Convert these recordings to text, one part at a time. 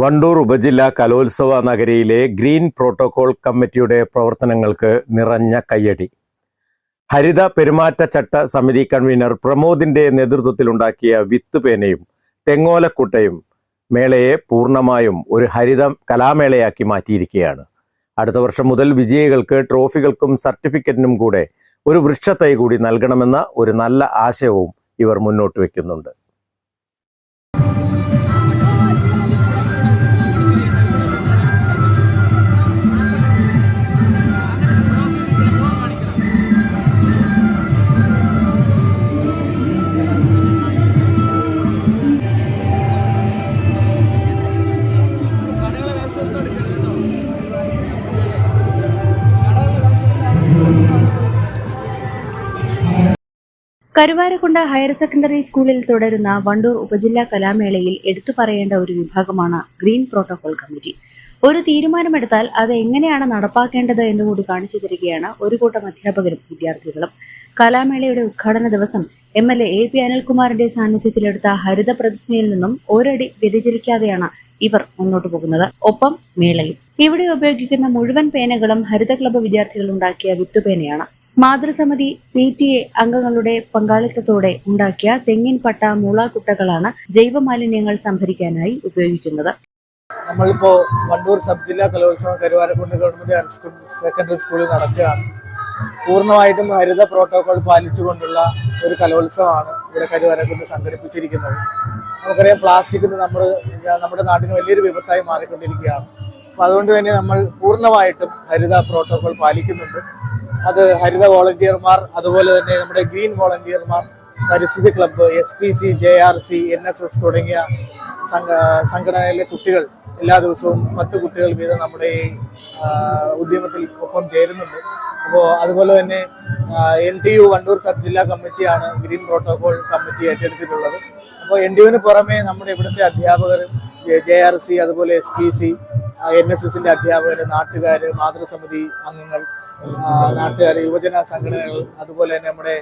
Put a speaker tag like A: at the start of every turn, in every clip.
A: Wandoor ഉപജില്ലാ കലോത്സവ നഗരിയിലെ green protocol കമ്മിറ്റിയുടെ പ്രവർത്തനങ്ങൾക്ക് നിറഞ്ഞ കയ്യടി. ഹരിത പെരുമാറ്റച്ചട്ട സമിതി കൺവീനർ പ്രമോദിന്റെ നേതൃത്വത്തിലുണ്ടാക്കിയ വിത്ത് പേനയും തെങ്ങോലക്കുട്ടയും മേളയെ പൂർണമായും ഒരു ഹരിത കലാമേളയാക്കി മാറ്റിയിരിക്കുകയാണ്. അടുത്ത വർഷം മുതൽ വിജയികൾക്ക് ട്രോഫികൾക്കും സർട്ടിഫിക്കറ്റിനും കൂടെ ഒരു വൃക്ഷത്തൈ കൂടി നൽകണമെന്ന ഒരു നല്ല ആശയവും ഇവർ മുന്നോട്ട് വയ്ക്കുന്നുണ്ട്.
B: കരുവാരക്കുണ്ട് ഹയർ സെക്കൻഡറി സ്കൂളിൽ തുടരുന്ന വണ്ടൂർ ഉപജില്ലാ കലാമേളയിൽ എടുത്തു പറയേണ്ട ഒരു വിഭാഗമാണ് ഗ്രീൻ പ്രോട്ടോകോൾ കമ്മിറ്റി. ഒരു തീരുമാനമെടുത്താൽ അത് എങ്ങനെയാണ് നടപ്പാക്കേണ്ടത് എന്നുകൂടി കാണിച്ചു തരികയാണ് ഒരു കൂട്ടം അധ്യാപകരും വിദ്യാർത്ഥികളും. കലാമേളയുടെ ഉദ്ഘാടന ദിവസം എം എൽ എ പി അനിൽകുമാറിന്റെ സാന്നിധ്യത്തിലെടുത്ത ഹരിത പ്രതിജ്ഞയിൽ നിന്നും ഒരടി വ്യതിചലിക്കാതെയാണ് ഇവർ മുന്നോട്ടു പോകുന്നത്. ഒപ്പം മേളയിൽ ഇവിടെ ഉപയോഗിക്കുന്ന മുഴുവൻ പേനകളും ഹരിത ക്ലബ്ബ് വിദ്യാർത്ഥികൾ ഉണ്ടാക്കിയ വിത്തുപേനയാണ്. മാതൃസമിതി പി ടി എ അംഗങ്ങളുടെ പങ്കാളിത്തത്തോടെ ഉണ്ടാക്കിയ തെങ്ങിൻ പട്ട മൂളാക്കുട്ടകളാണ് ജൈവമാലിന്യങ്ങൾ സംഭരിക്കാനായി ഉപയോഗിക്കുന്നത്.
C: നമ്മളിപ്പോ വണ്ടൂർ സബ് ജില്ലാ കലോത്സവം കരുവാരക്കുണ്ട് ഗവൺമെന്റ് ഹയർ സെക്കൻഡറി സ്കൂളിൽ നടക്കുകയാണ്. പൂർണമായിട്ടും ഹരിത പ്രോട്ടോകോൾ പാലിച്ചുകൊണ്ടുള്ള ഒരു കലോത്സവമാണ് ഇവിടെ കരുവാരക്കുണ്ട് സംഘടിപ്പിച്ചിരിക്കുന്നത്. നമുക്കറിയാം പ്ലാസ്റ്റിക് നമ്മൾ നമ്മുടെ നാട്ടിന് വലിയൊരു വിപത്തായി മാറിക്കൊണ്ടിരിക്കുകയാണ്. അപ്പോൾ അതുകൊണ്ട് തന്നെ നമ്മൾ പൂർണമായിട്ടും ഹരിത പ്രോട്ടോകോൾ പാലിക്കുന്നുണ്ട്. അത് ഹരിത വോളണ്ടിയർമാർ അതുപോലെ തന്നെ നമ്മുടെ ഗ്രീൻ വോളണ്ടിയർമാർ പരിസ്ഥിതി club S P C J R C N S S തുടങ്ങിയ സംഘ സംഘടനയിലെ കുട്ടികൾ എല്ലാ ദിവസവും പത്ത് കുട്ടികൾ വീതം നമ്മുടെ ഈ ഉദ്യമത്തിൽ ഒപ്പം ചേരുന്നുണ്ട്. അപ്പോൾ അതുപോലെ തന്നെ N T U Wandoor sub ജില്ലാ കമ്മിറ്റിയാണ് ഗ്രീൻ പ്രോട്ടോകോൾ കമ്മിറ്റി ഏറ്റെടുത്തിട്ടുള്ളത്. അപ്പോൾ എൻ ടി യുവിന് പുറമെ നമ്മുടെ ഇവിടുത്തെ അധ്യാപകർ ജെ ആർ സി അതുപോലെ S P C N S എസിന്റെ അധ്യാപകർ നാട്ടുകാർ മാതൃസമിതി അംഗങ്ങൾ നാട്ടുകാർ യുവജന സംഘടനകൾ അതുപോലെ തന്നെ നമ്മുടെ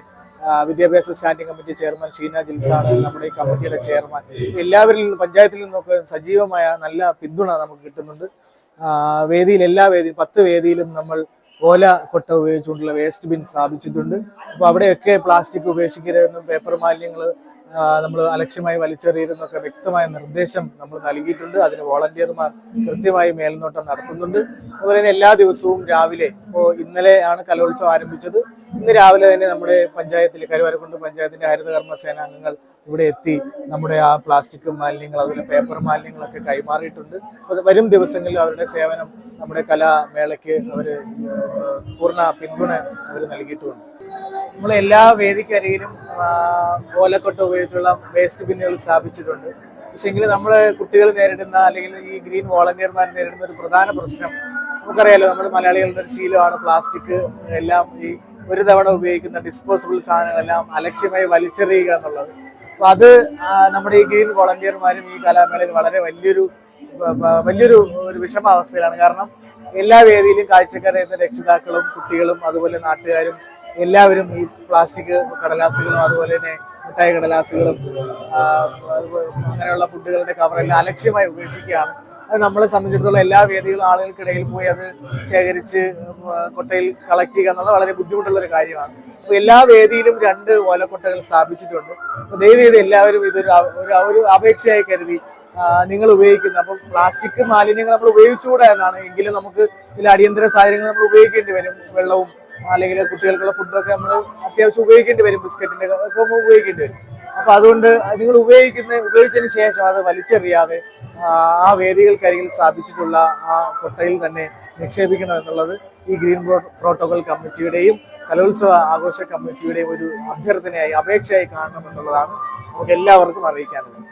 C: വിദ്യാഭ്യാസ സ്റ്റാൻഡിംഗ് കമ്മിറ്റി ചെയർമാൻ ഷീന ജിൽസാണ് നമ്മുടെ ഈ കമ്മിറ്റിയുടെ ചെയർമാൻ. എല്ലാവരിൽ നിന്നും പഞ്ചായത്തിൽ നിന്നൊക്കെ സജീവമായ നല്ല പിന്തുണ നമുക്ക് കിട്ടുന്നുണ്ട്. വേദിയിൽ എല്ലാ വേദിയും പത്ത് വേദിയിലും നമ്മൾ ഓല കൊട്ട ഉപയോഗിച്ചുകൊണ്ടുള്ള വേസ്റ്റ് ബിൻ സ്ഥാപിച്ചിട്ടുണ്ട്. അപ്പോൾ അവിടെയൊക്കെ പ്ലാസ്റ്റിക് ഉപേക്ഷിക്കരുതെന്നും പേപ്പർ മാലിന്യങ്ങൾ നമ്മൾ അലക്ഷ്യമായി വലിച്ചെറിയരുതെന്നൊക്കെ വ്യക്തമായ നിർദ്ദേശം നമ്മൾ നൽകിയിട്ടുണ്ട്. അതിന് വോളണ്ടിയർമാർ കൃത്യമായി മേൽനോട്ടം നടത്തുന്നുണ്ട്. അതുപോലെ തന്നെ എല്ലാ ദിവസവും രാവിലെ ഇപ്പോൾ ഇന്നലെ ആണ് കലോത്സവം ആരംഭിച്ചത്. ഇന്ന് രാവിലെ തന്നെ നമ്മുടെ പഞ്ചായത്തിൽ കരുവാരക്കുണ്ട് പഞ്ചായത്തിന്റെ ഹരിതകർമ്മ സേനാംഗങ്ങൾ ഇവിടെ എത്തി നമ്മുടെ ആ പ്ലാസ്റ്റിക് മാലിന്യങ്ങൾ അതുപോലെ പേപ്പർ മാലിന്യങ്ങളൊക്കെ കൈമാറിയിട്ടുണ്ട്. വരും ദിവസങ്ങളിൽ അവരുടെ സേവനം നമ്മുടെ കലാമേളയ്ക്ക് അവർ പൂർണ പിന്തുണ അവർ നൽകിയിട്ടുമുണ്ട് നമ്മൾ എല്ലാ വേദിക്കരികിലും ആ, ഓലക്കൊട്ട ഉപയോഗിച്ചുള്ള വേസ്റ്റ് ബിന്നുകൾ സ്ഥാപിച്ചിട്ടുണ്ട്. പക്ഷേ എങ്കിൽ നമ്മൾ കുട്ടികൾ നേരിടുന്ന അല്ലെങ്കിൽ ഈ ഗ്രീൻ വോളണ്ടിയർമാർ നേരിടുന്ന ഒരു പ്രധാന പ്രശ്നം നമുക്കറിയാലോ നമ്മൾ മലയാളികളുടെ ഒരു ശീലമാണ് പ്ലാസ്റ്റിക് എല്ലാം ഈ ഒരു തവണ ഉപയോഗിക്കുന്ന ഡിസ്പോസിബിൾ സാധനങ്ങളെല്ലാം അലക്ഷ്യമായി വലിച്ചെറിയുക എന്നുള്ളത്. അപ്പോൾ അത് നമ്മുടെ ഈ ഗ്രീൻ വോളണ്ടിയർമാരും ഈ കലാമേളയിൽ വളരെ വലിയൊരു വലിയൊരു ഒരു വിഷമാവസ്ഥയിലാണ്. കാരണം എല്ലാ വേദിയിലും കാഴ്ചക്കാരെ രക്ഷിതാക്കളും കുട്ടികളും അതുപോലെ നാട്ടുകാരും എല്ലാവരും ഈ പ്ലാസ്റ്റിക് കടലാസുകളും അതുപോലെ തന്നെ മിഠായി കടലാസുകളും അങ്ങനെയുള്ള ഫുഡുകളുടെ കവറെല്ലാം അലക്ഷ്യമായി ഉപേക്ഷിക്കുകയാണ്. അത് നമ്മളെ സംബന്ധിച്ചിടത്തോളം എല്ലാ വേദികളും ആളുകൾക്കിടയിൽ പോയി അത് ശേഖരിച്ച് കൊട്ടയിൽ കളക്ട് ചെയ്യുക എന്നുള്ളത് വളരെ ബുദ്ധിമുട്ടുള്ള ഒരു കാര്യമാണ്. അപ്പോൾ എല്ലാ വേദിയിലും രണ്ട് ഓലക്കൊട്ടകൾ സ്ഥാപിച്ചിട്ടുണ്ട്. അപ്പോൾ ദയവേത് എല്ലാവരും ഇതൊരു ഒരു അപേക്ഷയായി കരുതി നിങ്ങൾ ഉപയോഗിക്കുന്നത് അപ്പം പ്ലാസ്റ്റിക് മാലിന്യങ്ങൾ നമ്മൾ ഉപയോഗിച്ചുകൂടാ എന്നാണ്. എങ്കിലും നമുക്ക് ചില അടിയന്തര സാഹചര്യങ്ങൾ നമ്മൾ ഉപയോഗിക്കേണ്ടി വരും. വെള്ളവും അല്ലെങ്കിൽ കുട്ടികൾക്കുള്ള ഫുഡൊക്കെ നമ്മൾ അത്യാവശ്യം ഉപയോഗിക്കേണ്ടി വരും ബിസ്ക്കറ്റിന്റെ ഒക്കെ ഉപയോഗിക്കേണ്ടി വരും. അപ്പൊ അതുകൊണ്ട് നിങ്ങൾ ഉപയോഗിക്കുന്ന ഉപയോഗിച്ചതിന് ശേഷം അത് വലിച്ചെറിയാതെ ആ, വേദികൾക്കരികിൽ സ്ഥാപിച്ചിട്ടുള്ള ആ കൊട്ടയിൽ തന്നെ നിക്ഷേപിക്കണം എന്നുള്ളത് ഈ ഗ്രീൻ പ്രോ- പ്രോട്ടോകോൾ കമ്മിറ്റിയുടെയും കലോത്സവ ആഘോഷ കമ്മിറ്റിയുടെയും ഒരു അഭ്യർത്ഥനയായി അപേക്ഷയായി കാണണം എന്നുള്ളതാണ് നമുക്ക് എല്ലാവർക്കും അറിയിക്കാനുള്ളത്.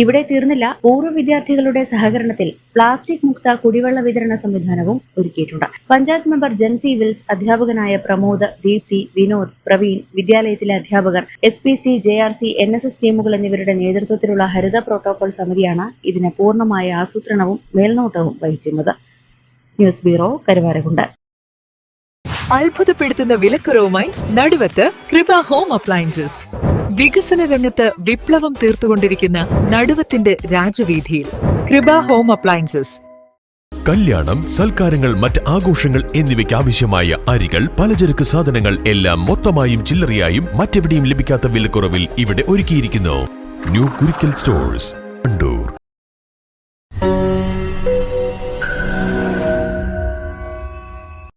B: ഇവിടെ തീർന്നില്ല. പൂർവ വിദ്യാർത്ഥികളുടെ സഹകരണത്തിൽ പ്ലാസ്റ്റിക് മുക്ത കുടിവെള്ള വിതരണ സംവിധാനവും ഒരുക്കിയിട്ടുണ്ട്. പഞ്ചായത്ത് മെമ്പർ ജൻസി വിൽസ് അധ്യാപകനായ പ്രമോദ് ദീപ്തി വിനോദ് പ്രവീൺ വിദ്യാലയത്തിലെ അധ്യാപകർ S P C J R C N S S ടീമുകൾ എന്നിവരുടെ നേതൃത്വത്തിലുള്ള ഹരിത പ്രോട്ടോകോൾ സമിതിയാണ് ഇതിന് പൂർണമായ ആസൂത്രണവും മേൽനോട്ടവും വഹിക്കുന്നത്. News bureau Karuvarakundu.
D: അത്ഭുതപ്പെടുത്തുന്ന വിലക്കുറവുമായി നടുവത്ത് കൃപ ഹോം അപ്ലയൻസസ്. വികസന രംഗത്ത് വിപ്ലവം തീർത്തുകൊണ്ടിരിക്കുന്ന നടുവത്തിന്റെ രാജവീതിയിൽ കൃപ ഹോം അപ്ലയൻസസ്.
E: കല്യാണം സൽക്കാരങ്ങൾ മറ്റ് ആഘോഷങ്ങൾ എന്നിവയ്ക്ക് ആവശ്യമായ അരികൾ പലചരക്ക് സാധനങ്ങൾ എല്ലാം മൊത്തമായും ചില്ലറയായും മറ്റെവിടെയും ലഭിക്കാത്ത വിലക്കുറവിൽ ഇവിടെ ഒരുക്കിയിരിക്കുന്നു. New Kurikkal stores Kandoor